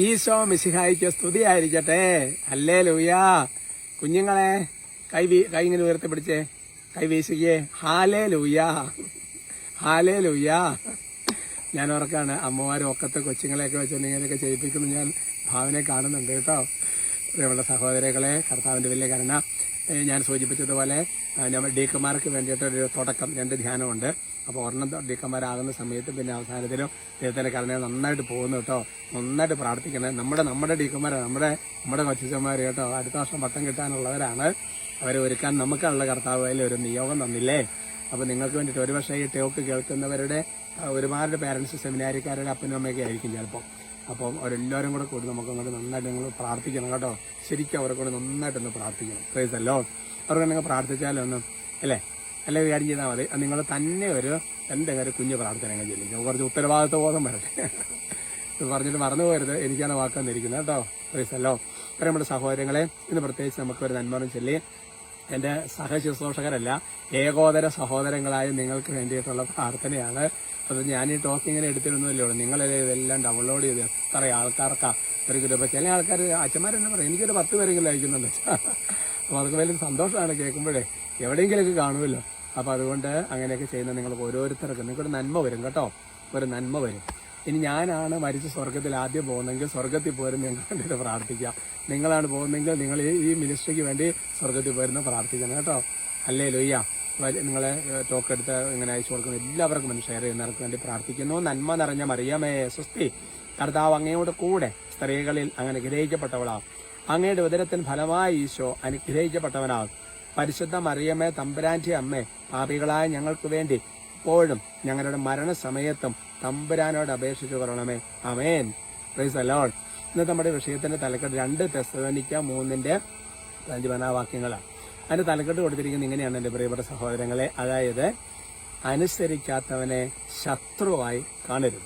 ഈശോ മിശിഹായിക്ക് സ്തുതിയായിരിക്കട്ടെ. അല്ലേ ലൂയാ കുഞ്ഞുങ്ങളെ കൈ കൈ ഇങ്ങനെ ഉയർത്തി പിടിച്ചേ. കൈ വീശിക്കേ. ഹാലേ ലൂയാ ഹാലേ ലൂയാ ഞാൻ ഓർക്കാണ് അമ്മമാരും ഒക്കത്തെ കൊച്ചുങ്ങളെയൊക്കെ വെച്ച് ഇങ്ങനെയൊക്കെ ചെയ്യിപ്പിക്കുന്നു. ഞാൻ ഭാവനെ കാണുന്നുണ്ട് കേട്ടോ. നമ്മുടെ സഹോദരങ്ങളെ കർത്താവിന്റെ വലിയ കരുണ. ഞാൻ സൂചിപ്പിച്ചതുപോലെ നമ്മൾ ഡീക്കന്മാർക്ക് വേണ്ടിയിട്ട് ഒരു തുടക്കം രണ്ട് ധ്യാനമുണ്ട്. അപ്പോൾ ഒരെണ്ണം ഡീക്കന്മാരാകുന്ന സമയത്ത് പിന്നെ അവസാനത്തിലും ദൈവത്തിന്റെ കരുണ നന്നായിട്ട് പോകുന്നു കേട്ടോ. നന്നായിട്ട് പ്രാർത്ഥിക്കണേ നമ്മുടെ നമ്മുടെ ഡീക്കന്മാരാണ്. നമ്മുടെ നമ്മുടെ കൊച്ചന്മാർ കേട്ടോ. അടുത്ത വർഷം പട്ടം കിട്ടാനുള്ളവരാണ്. അവരെ ഒരുക്കാൻ നമുക്കുള്ള കർത്താവ് അതിൽ ഒരു നിയോഗം തന്നില്ലേ? അപ്പോൾ നിങ്ങൾക്ക് വേണ്ടിയിട്ട് ഒരുപക്ഷെ ഈ ടോക്ക് കേൾക്കുന്നവരുടെ ഒരുപാട് പേരൻസ് സെമിനാരിക്കാരുടെ അപ്പനും അമ്മയൊക്കെ ആയിരിക്കും ചിലപ്പോൾ അപ്പം അവരെല്ലാവരും കൂടെ കൂടി നമുക്ക് അങ്ങോട്ട് നന്നായിട്ട് നിങ്ങൾ പ്രാർത്ഥിക്കണം കേട്ടോ. ശരിക്കും അവരെ കൂടെ നന്നായിട്ടൊന്ന് പ്രാർത്ഥിക്കണം. പ്രൈസ് അല്ലോ അവർക്ക് നിങ്ങൾ പ്രാർത്ഥിച്ചാലൊന്നും അല്ലേ? അല്ലെ കാര്യം ചെയ്താൽ മതി. നിങ്ങൾ തന്നെ ഒരു എന്തെങ്കിലും ഒരു കുഞ്ഞു പ്രാർത്ഥന അങ്ങ് ചെല്ലിക്കും കുറച്ച് ഉത്തരവാദിത്വ ബോധം വരട്ടെ. പറഞ്ഞിട്ട് മറന്നു പോകരുത്. എനിക്കാണ് വാക്കാൻ ഇരിക്കുന്നത് കേട്ടോ. പ്രൈസ് അല്ലോ നമ്മുടെ സഹോദരങ്ങളെ ഇന്ന് പ്രത്യേകിച്ച് നമുക്ക് ഒരു നന്മറും ചൊല്ലി. എന്റെ സഹശുശ്രൂഷകരല്ല ഏകോദര സഹോദരങ്ങളായ നിങ്ങൾക്ക് വേണ്ടിയിട്ടുള്ള പ്രാർത്ഥനയാണ്. അത് ഞാൻ ഈ ടോക്കിങ്ങിനെ എടുത്തിരുന്നല്ലേ നിങ്ങളല്ലേ ഇതെല്ലാം ഡൗൺലോഡ് ചെയ്ത് എത്ര ആൾക്കാർക്കാണ് ഒരു ഗ്രൂപ്പ് ചില ആൾക്കാർ അച്ഛന്മാരെന്നെ പറയും എനിക്കൊരു പത്ത് പേരെങ്കിലും അയക്കുന്നുണ്ട്. അപ്പോൾ അതൊക്കെ വലിയ സന്തോഷമാണ് കേൾക്കുമ്പോഴേ. എവിടെയെങ്കിലുമൊക്കെ കാണുമല്ലോ. അപ്പോൾ അതുകൊണ്ട് അങ്ങനെയൊക്കെ ചെയ്യുന്ന നിങ്ങൾക്ക് ഓരോരുത്തർക്കും നിങ്ങൾക്കൊരു നന്മ വരും കേട്ടോ. ഒരു നന്മ വരും. ഇനി ഞാനാണ് മരിച്ച് സ്വർഗത്തിൽ ആദ്യം പോകുന്നെങ്കിൽ സ്വർഗത്തിൽ പോരും നിങ്ങൾക്ക് വേണ്ടിയിട്ട് പ്രാർത്ഥിക്കുക. നിങ്ങളാണ് പോകുന്നെങ്കിൽ നിങ്ങൾ ഈ- മിനിസ്ട്രിക്ക് വേണ്ടി സ്വർഗത്തിൽ പോരുന്ന പ്രാർത്ഥിക്കണം കേട്ടോ. അല്ലേ ലൊയ്യ? നിങ്ങളെ ടോക്ക് എടുത്ത് ഇങ്ങനെ അയച്ചു കൊടുക്കുന്ന എല്ലാവർക്കും ഷെയർ ചെയ്യുന്നവർക്ക് വേണ്ടി പ്രാർത്ഥിക്കുന്നു. നന്മ നിറഞ്ഞ മറിയമേ സുസ്തി കർത്താവ് അങ്ങയോട് കൂടെ സ്ത്രീകളിൽ അങ്ങനെ ഗ്രഹിക്കപ്പെട്ടവളാ. അങ്ങയുടെ ഉദരത്തിന് ഫലമായി ഈശോ അനുഗ്രഹിക്കപ്പെട്ടവനാകും പരിശുദ്ധ മറിയമ്മേ തമ്പരാന്റി അമ്മേ പാപികളായ ഞങ്ങൾക്ക് വേണ്ടി ഇപ്പോഴും ഞങ്ങളുടെ മരണസമയത്തും തമ്പുരാനോട് അപേക്ഷിച്ചു കൊള്ളണമേ. അമേൻ പ്രൈസ് അലോൺ ഇന്നത്തെ നമ്മുടെ വിഷയത്തിന്റെ തലക്കെട്ട് രണ്ട് തെസ്തനിക്ക മൂന്നിന്റെ വാക്യങ്ങളാണ്. അതിന്റെ തലക്കെട്ട് കൊടുത്തിരിക്കുന്നത് ഇങ്ങനെയാണ് എന്റെ പ്രിയപ്പെട്ട സഹോദരങ്ങളെ. അതായത് അനുസരിക്കാത്തവനെ ശത്രുവായി കാണരുത്.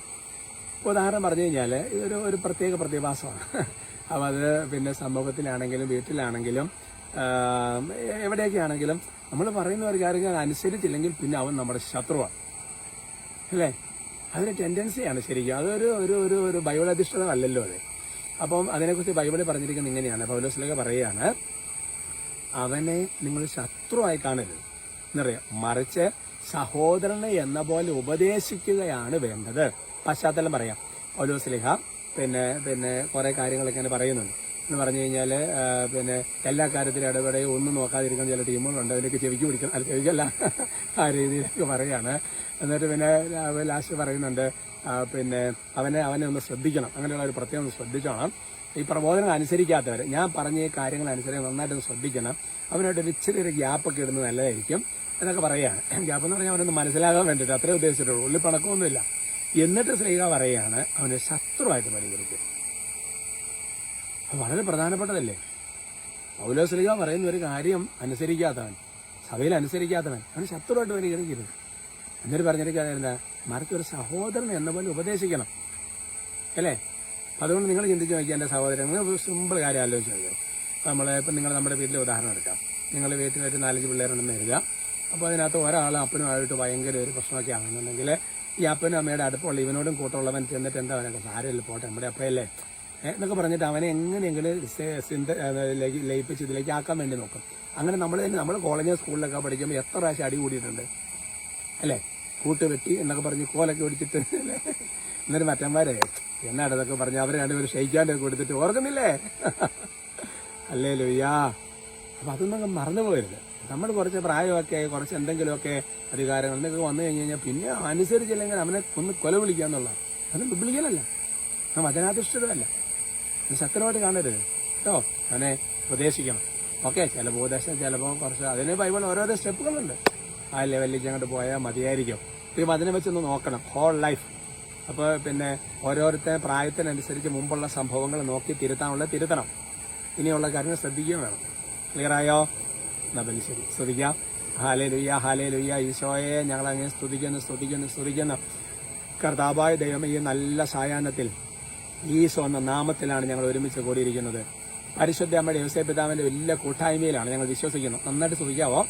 ഉദാഹരണം പറഞ്ഞു കഴിഞ്ഞാൽ ഇതൊരു ഒരു പ്രത്യേക പ്രതിഭാസമാണ്. അപ്പം അത് പിന്നെ സമൂഹത്തിലാണെങ്കിലും വീട്ടിലാണെങ്കിലും എവിടെയൊക്കെ ആണെങ്കിലും നമ്മൾ പറയുന്ന ഒരു കാര്യങ്ങൾ അനുസരിച്ചില്ലെങ്കിൽ പിന്നെ അവൻ നമ്മുടെ ശത്രുവാണ്. അല്ലേ? അതൊരു ടെൻഡൻസിയാണ് ശരിക്കും. അതൊരു ഒരു ഒരു ഒരു ബൈബിളധിഷ്ഠിതമല്ലല്ലോ അതെ. അപ്പം അതിനെക്കുറിച്ച് ബൈബിളിൽ പറഞ്ഞിരിക്കുന്നത് ഇങ്ങനെയാണ്. പൗലോസിലൊക്കെ പറയുകയാണ് അവനെ നിങ്ങൾ ശത്രുവായി കാണരുത്. എന്നറിയാം. മറിച്ച് സഹോദരനെ എന്ന പോലെ ഉപദേശിക്കുകയാണ് വേണ്ടത്. പശ്ചാത്തലം പറയാം. പൗലോസ്ലിഹ പിന്നെ പിന്നെ കുറേ കാര്യങ്ങളൊക്കെ പറയുന്നുണ്ട്. എന്ന് പറഞ്ഞു കഴിഞ്ഞാൽ പിന്നെ എല്ലാ കാര്യത്തിലും ഇടപെടുകയും ഒന്നും നോക്കാതിരിക്കുന്ന ചില ടീമുകളുണ്ട്. അതിലേക്ക് ചെവിക്ക് പിടിക്കണം അല്ല ചെവിക്കല്ല. ആ രീതിയിലേക്ക് പറയുകയാണ്. എന്നിട്ട് പിന്നെ ലാസ്റ്റ് പറയുന്നുണ്ട് പിന്നെ അവനെ അവനെ ഒന്ന് ശ്രദ്ധിക്കണം. അങ്ങനെയുള്ള ഒരു പ്രത്യേകം ഒന്ന് ശ്രദ്ധിച്ചോണം. ഈ പ്രബോധനം അനുസരിക്കാത്തവർ ഞാൻ പറഞ്ഞ ഈ കാര്യങ്ങൾ അനുസരിച്ച് നന്നായിട്ടൊന്ന് ശ്രദ്ധിക്കണം. അവനായിട്ട് ഒരു ഇച്ചിരി ഗ്യാപ്പൊക്കെ ഇടുന്നത് നല്ലതായിരിക്കും എന്നൊക്കെ പറയുകയാണ്. ഗ്യാപ്പ് എന്ന് പറഞ്ഞാൽ അവനൊന്ന് മനസ്സിലാകാൻ വേണ്ടിയിട്ട് അത്രേ ഉദ്ദേശിച്ചിട്ടുള്ളൂ. ഉള്ളിൽ പണക്കമൊന്നുമില്ല. എന്നിട്ട് സ്ത്രീക പറയുകയാണ് അവനെ ശത്രുവായിട്ട് പരിഗണിക്കും. വളരെ പ്രധാനപ്പെട്ടതല്ലേ? പൗലോസ്ലിക പറയുന്ന ഒരു കാര്യം അനുസരിക്കാത്തവൻ സഭയിൽ അനുസരിക്കാത്തവൻ അവന് ശത്രുവായിട്ട് പരിഗണിക്കരുത് എന്നിട്ട് പറഞ്ഞിരിക്കാതെ എന്താ? മറിച്ച് ഒരു സഹോദരൻ എന്ന പോലെ ഉപദേശിക്കണം. അല്ലേ? അതുകൊണ്ട് നിങ്ങൾ ചിന്തിച്ച് നോക്കിയാൽ എന്റെ സഹോദരൻ നിങ്ങൾ സിമ്പിൾ കാര്യം ആലോചിച്ച് നോക്കിയോ? നമ്മൾ ഇപ്പം നിങ്ങൾ നമ്മുടെ വീട്ടിലെ ഉദാഹരണം എടുക്കാം. നിങ്ങൾ വീട്ടിലായിട്ട് നാലഞ്ച് പിള്ളേരുണ്ടെന്ന് എഴുതുക അപ്പോൾ അതിനകത്ത് ഒരാൾ അപ്പനുമായിട്ട് ഭയങ്കര ഒരു പ്രശ്നമൊക്കെ ആണെന്നുണ്ടെങ്കിൽ ഈ അപ്പനും അമ്മയുടെ അടുപ്പമുള്ള ഇവനോടും കൂട്ടമുള്ളവൻ ചെന്നിട്ട് എന്താ പറയുക സാരമില്ല പോട്ടെ നമ്മുടെ അപ്പയല്ലേ? എന്നൊക്കെ പറഞ്ഞിട്ട് അവനെ എങ്ങനെയെങ്കിലും ലയിപ്പിച്ച് ഇതിലേക്ക് ആക്കാൻ വേണ്ടി നോക്കും. അങ്ങനെ നമ്മൾ തന്നെ നമ്മൾ കോളേജ് സ്കൂളിലൊക്കെ പഠിക്കുമ്പോൾ എത്ര പ്രാവശ്യം അടി കൂടിയിട്ടുണ്ട്. അല്ലേ? കൂട്ട് വെട്ടി എന്നൊക്കെ പറഞ്ഞ് കോലൊക്കെ ഒടിച്ചിട്ട് അല്ലേ? എന്നിട്ട് മറ്റന്മാരെ എന്നാണ് ഇതൊക്കെ പറഞ്ഞ് അവരെ രണ്ടുപേരും ഷെയ്ക്കാണ്ട് കൊടുത്തിട്ട് ഓർക്കുന്നില്ലേ? അല്ലേ ലുയ്യാ അപ്പൊ അതൊന്നും മറന്നു പോകരുത് നമ്മൾ കുറച്ച് പ്രായമൊക്കെ കുറച്ച് എന്തെങ്കിലുമൊക്കെ അധികാരങ്ങൾ എന്നൊക്കെ വന്നു കഴിഞ്ഞ് കഴിഞ്ഞാൽ പിന്നെ അനുസരിച്ചില്ലെങ്കിൽ അവനെ ഒന്ന് കൊല വിളിക്കാന്നുള്ള അത് വിളിക്കലല്ല വചനാധിഷ്ഠിതമല്ല. ശക്തമായിട്ട് കാണരുത്. കേട്ടോ? അവനെ ഉപദേശിക്കണം ഓക്കെ ചില ഉപദേശം ചിലപ്പോൾ കുറച്ച്. അതിന് ബൈബിൾ ഓരോരോ സ്റ്റെപ്പുകളുണ്ട്. ആ ലെവലിലേക്ക് അങ്ങോട്ട് പോയാൽ മതിയായിരിക്കും. ഇപ്പം അതിനെ വെച്ചൊന്ന് നോക്കണം. ഹോൾ ലൈഫ് അപ്പോൾ പിന്നെ ഓരോരുത്തർ പ്രായത്തിനനുസരിച്ച് മുമ്പുള്ള സംഭവങ്ങൾ നോക്കി തിരുത്താനുള്ള തിരുത്തണം. ഇനിയുള്ള കാര്യങ്ങൾ ശ്രദ്ധിക്കുകയും വേണം. ക്ലിയറായോ ആയോ? എന്നാ പിന്നെ ശരി. ശ്രദ്ധിക്കാം. ഹാലേ ലുയ്യ ഹാലേ ലുയ്യ ഈശോയെ ഞങ്ങളങ്ങനെ സ്തുതിക്കുന്നു സ്തുതിക്കുന്നു സ്തുതിക്കുന്നു. കർത്താവായ ദൈവം ഈ നല്ല സായാഹ്നത്തിൽ ഈശോ എന്ന നാമത്തിലാണ് ഞങ്ങൾ ഒരുമിച്ച് കൂടിയിരിക്കുന്നത്. പരിശുദ്ധ അമ്മയുടെ യോസേ പിതാവിന്റെ വലിയ കൂട്ടായ്മയിലാണ് ഞങ്ങൾ വിശ്വസിക്കുന്നത്. നന്നായിട്ട് ശ്രദ്ധിക്കാവോ?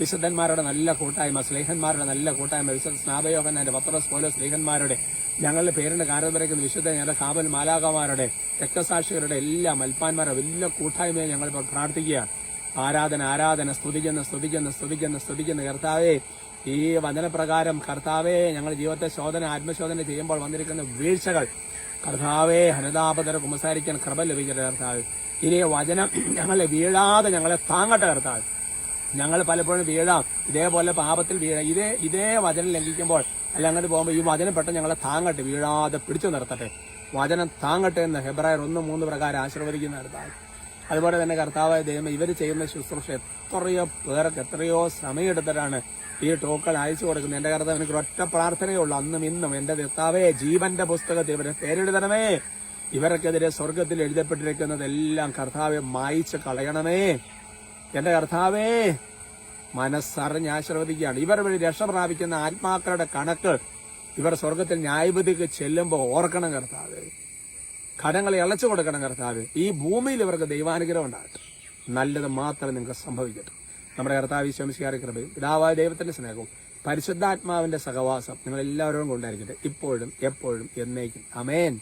വിശുദ്ധന്മാരുടെ നല്ല കൂട്ടായ്മ സ്നേഹന്മാരുടെ നല്ല കൂട്ടായ്മ വിശുദ്ധ സ്നാപയോഹനാന്റെ പത്രസ് പോലെ സ്നേഹന്മാരുടെ ഞങ്ങളുടെ പേരിന്റെ കാര്യം വരയ്ക്കുന്ന വിശുദ്ധ ഞങ്ങളുടെ കാവൽ മാലാകമാരുടെ രക്തസാക്ഷികളുടെ എല്ലാ മൽപ്പാന്മാരുടെ വലിയ കൂട്ടായ്മയെ ഞങ്ങൾ പ്രാർത്ഥിക്കുകയാണ്. ആരാധന ആരാധന സ്തുതിക്കുന്ന സ്തുതിക്കുന്ന സ്തുതിക്കുന്ന സ്തുതിക്കുന്ന കർത്താവേ ഈ വചനപ്രകാരം കർത്താവേ ഞങ്ങളുടെ ജീവിതത്തെ ശോധന ആത്മശോധന ചെയ്യുമ്പോൾ വന്നിരിക്കുന്ന വീഴ്ചകൾ കർത്താവേ ഹനതാപതര കുമ്പസാരിക്കാൻ കൃപ ലഭിക്കട്ടെ കർത്താവ്. ഇനി വചനം ഞങ്ങളെ വീഴാതെ ഞങ്ങളെ താങ്ങട്ടെ കർത്താവ്. ഞങ്ങൾ പലപ്പോഴും വീഴാം. ഇതേപോലെ പാപത്തിൽ വീഴാം. ഇതേ ഇതേ വചനം ലംഘിക്കുമ്പോൾ അല്ല അങ്ങോട്ട് പോകുമ്പോൾ ഈ വചനം പെട്ടെന്ന് ഞങ്ങളെ താങ്ങട്ടെ വീഴാതെ പിടിച്ചു നിർത്തട്ടെ. വചനം താങ്ങട്ടെ എന്ന് ഹെബ്രായർ ഒന്ന് മൂന്ന് പ്രകാരം ആശീർവദിക്കുന്ന കർത്താവ്. അതുപോലെ തന്നെ കർത്താവായ ദൈവം ഇവർ ചെയ്യുന്ന ശുശ്രൂഷ എത്രയോ പേർക്ക് എത്രയോ സമയമെടുത്തിട്ടാണ് ഈ ടോക്കൾ അയച്ചു കൊടുക്കുന്നത്. എന്റെ കർത്താവ് എനിക്ക് ഒറ്റ പ്രാർത്ഥനയുള്ളൂ. അന്നും ഇന്നും എന്റെ കർത്താവേ ജീവന്റെ പുസ്തകത്തിൽ ഇവരെ പേരെഴുതണമേ ഇവർക്കെതിരെ സ്വർഗത്തിൽ എഴുതപ്പെട്ടിരിക്കുന്നതെല്ലാം കർത്താവെ മായിച്ച് കളയണമേ. എന്റെ കർത്താവേ മനസ്സറിഞ്ഞ് ആശീർവദിക്കുകയാണ്. ഇവർ വഴി രക്ഷ പ്രാപിക്കുന്ന ആത്മാക്കളുടെ കണക്ക് ഇവർ സ്വർഗത്തിൽ ന്യായപതിക്ക് ചെല്ലുമ്പോൾ ഓർക്കണം കർത്താവേ. കടങ്ങളെ അളച്ചു കൊടുക്കണം കർത്താവ്. ഈ ഭൂമിയിൽ ഇവർക്ക് ദൈവാനുഗ്രഹം ഉണ്ടാകട്ടെ. നല്ലത് മാത്രം നിങ്ങൾക്ക് സംഭവിക്കട്ടെ. നമ്മുടെ കർത്താവ് വിശ്വംശിക്കാരി കൃപയും പിതാവായ ദൈവത്തിന്റെ സ്നേഹവും പരിശുദ്ധാത്മാവിന്റെ സഹവാസം നിങ്ങൾ എല്ലാവരോടും കൊണ്ടായിരിക്കട്ടെ. ഇപ്പോഴും എപ്പോഴും എന്നേക്കും. അമേൻ